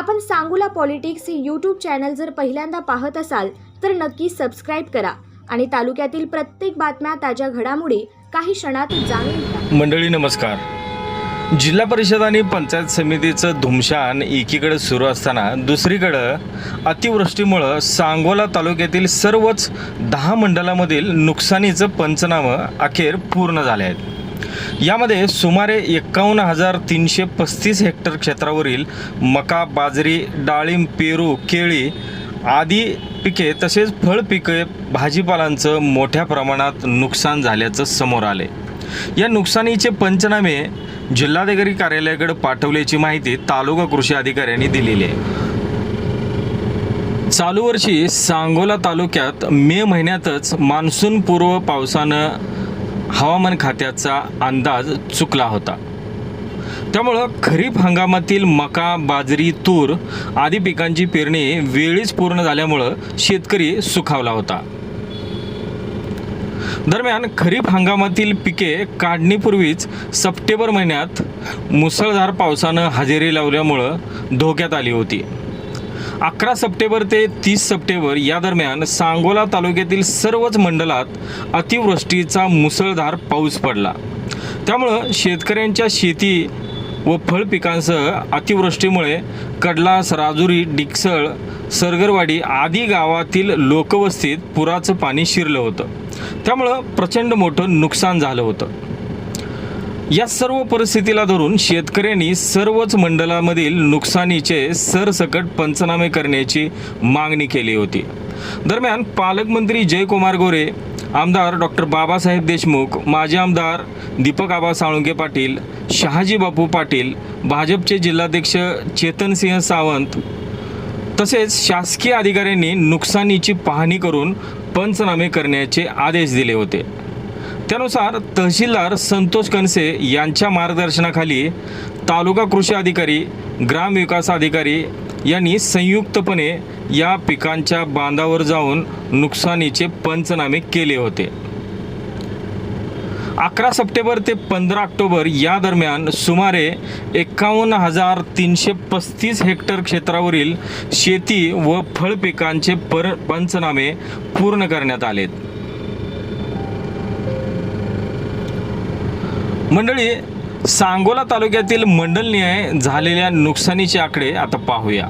आपण सांगूला पॉलिटिक्स हे YouTube channel जर पहिल्यांदा पाहत असाल तर नक्की सबस्क्राईब करा. आणि तालुक्यातील प्रत्येक बातम्या ताज्या घडामोडी काही क्षणात जाणून घ्या. मंडळी नमस्कार. जिल्हा परिषद आणि पंचायत समितीचं धुमशान एकीकडे सुरू असताना दुसरीकडं अतिवृष्टीमुळं सांगोला तालुक्यातील सर्वच दहा मंडलामधील नुकसानीचं पंचनामं अखेर पूर्ण झाले आहेत. यामध्ये सुमारे एक्कावन्न हजार तीनशे पस्तीस हेक्टर क्षेत्रावरील मका बाजरी डाळिंब पेरू केळी आदी पिके तसेच फळ पिके भाजीपालांचं मोठ्या प्रमाणात नुकसान झाल्याचं समोर आले. या नुकसानीचे पंचनामे जिल्हाधिकारी कार्यालयाकडे पाठवल्याची माहिती तालुका कृषी अधिकाऱ्यांनी दिलेली आहे. चालू वर्षी सांगोला तालुक्यात मे महिन्यातच मान्सून पूर्व पावसानं हवामान खात्याचा अंदाज चुकला होता. त्यामुळं खरीप हंगामातील मका बाजरी तूर आदी पिकांची पेरणी वेळीच पूर्ण झाल्यामुळं शेतकरी सुखावला होता. दरम्यान खरीप हंगामातील पिके काढणीपूर्वीच सप्टेंबर महिन्यात मुसळधार पावसानं हजेरी लावल्यामुळं धोक्यात आली होती. अकरा सप्टेंबर ते तीस सप्टेंबर या दरम्यान सांगोला तालुक्यातील सर्वच मंडलात अतिवृष्टीचा मुसळधार पाऊस पडला. त्यामुळं शेतकऱ्यांच्या शेती व फळ पिकांसह अतिवृष्टीमुळे कडलास राजुरी डिकसळ सरगरवाडी आदी गावातील लोकवस्तीत पुराचं पाणी शिरलं होतं. त्यामुळं प्रचंड मोठं नुकसान झालं होतं. या सर्व परिस्थितीला धरून शेतकऱ्यांनी सर्वच मंडळामधील नुकसानीचे सरसकट पंचनामे करण्याची मागणी केली होती. दरम्यान पालकमंत्री जयकुमार गोरे आमदार डॉक्टर बाबासाहेब देशमुख माजी आमदार दीपक आबा साळुंके पाटील शहाजी बापू पाटील भाजपचे जिल्हाध्यक्ष चेतनसिंह सावंत तसेच शासकीय अधिकाऱ्यांनी नुकसानीची पाहणी करून पंचनामे करण्याचे आदेश दिले होते. त्यानुसार तहसीलदार संतोष कनसे यांच्या मार्गदर्शनाखाली तालुका कृषी अधिकारी ग्रामविकास अधिकारी यांनी संयुक्तपणे या पिकांच्या बांधावर जाऊन नुकसानीचे पंचनामे केले होते. अकरा सप्टेंबर ते पंधरा ऑक्टोबर या दरम्यान सुमारे एक्कावन्न हजार तीनशे पस्तीस हेक्टर क्षेत्रावरील शेती व फळ पिकांचे पर पंचनामे पूर्ण करण्यात आलेत. मंडळी सांगोला तालुक्यातील मंडलनिहाय झालेल्या नुकसानीचे आकडे आता पाहूया.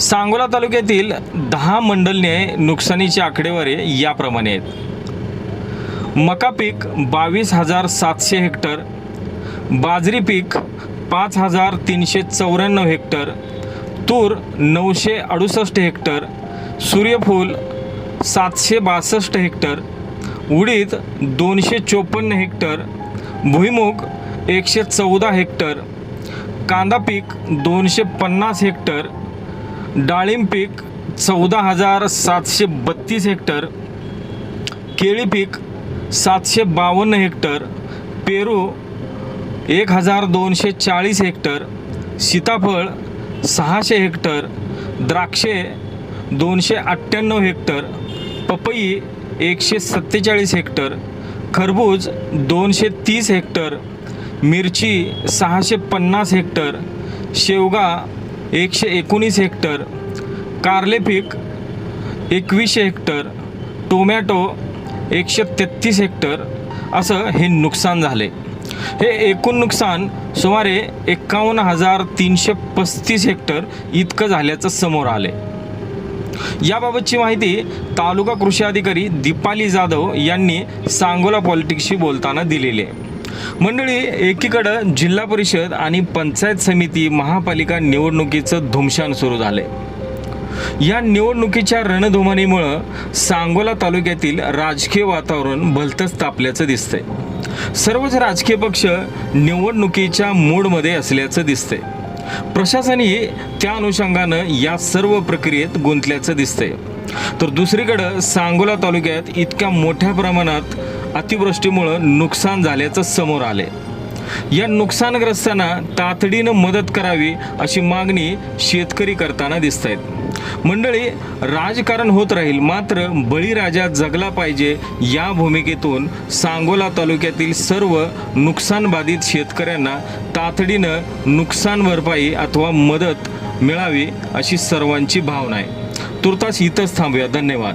सांगोला तालुक्यातील दहा मंडलनिहाय नुकसानीचे आकडेवारी याप्रमाणे आहेत. मका पीक बावीस हजार सातशे हेक्टर बाजरी पीक पाच हजार तीनशे चौऱ्याण्णव हेक्टर तूर नऊशे अडुसष्ट हेक्टर सूर्यफूल सातशे बासष्ट हेक्टर उडीद दोनशे चोपन्न हेक्टर भुईमुग एकशे चौदा हेक्टर कांदा पीक दोनशे पन्नास हेक्टर डाळिंब पीक चौदा हजार सातशे बत्तीस हेक्टर केळी पीक सातशे बावन्न हेक्टर पेरू एक हजार दोनशे चाळीस हेक्टर सीताफळ सहाशे हेक्टर द्राक्षे दोनशे अठ्ठ्याण्णव हेक्टर पपई एकशे सत्तेचाळीस हेक्टर खरबूज दोनशे तीस हेक्टर मिरची सहाशे पन्नास हेक्टर शेवगा एकशे एकोणीस हेक्टर कारले पीक एकवीसशे हेक्टर टोमॅटो एकशे तेहतीस हेक्टर असं हे नुकसान झाले. हे एकूण नुकसान सुमारे एक्कावन्न हजार तीनशे पस्तीस हेक्टर इतकं झाल्याचं समोर आले याबाबतची माहिती तालुका कृषी अधिकारी दीपाली जाधव यांनी सांगोला पॉलिटिक्सशी बोलताना दिलेली आहे. मंडळी एकीकडं जिल्हा परिषद आणि पंचायत समिती महापालिका निवडणुकीचं धुमशान सुरू झालंय. या निवडणुकीच्या रणधुमानीमुळं सांगोला तालुक्यातील राजकीय वातावरण भलतंच तापल्याचं दिसतंय. सर्वच राजकीय पक्ष निवडणुकीच्या मूडमध्ये असल्याचं दिसतंय. प्रशासनही त्या अनुषंगानं या सर्व प्रक्रियेत गुंतल्याचं दिसतंय. तर दुसरीकडं सांगोला तालुक्यात इतक्या मोठ्या प्रमाणात अतिवृष्टीमुळं नुकसान झाल्याचं समोर आले या नुकसानग्रस्तांना तातडीनं मदत करावी अशी मागणी शेतकरी करताना दिसत आहेत मंडळी राजकारण होत राहील मात्र बळीराजा जगला पाहिजे या भूमिकेतून सांगोला तालुक्यातील सर्व नुकसान बाधित शेतकऱ्यांना तातडीनं नुकसान भरपाई अथवा मदत मिळावी अशी सर्वांची भावना आहे. तुर्तास इथंच थांबूया. धन्यवाद.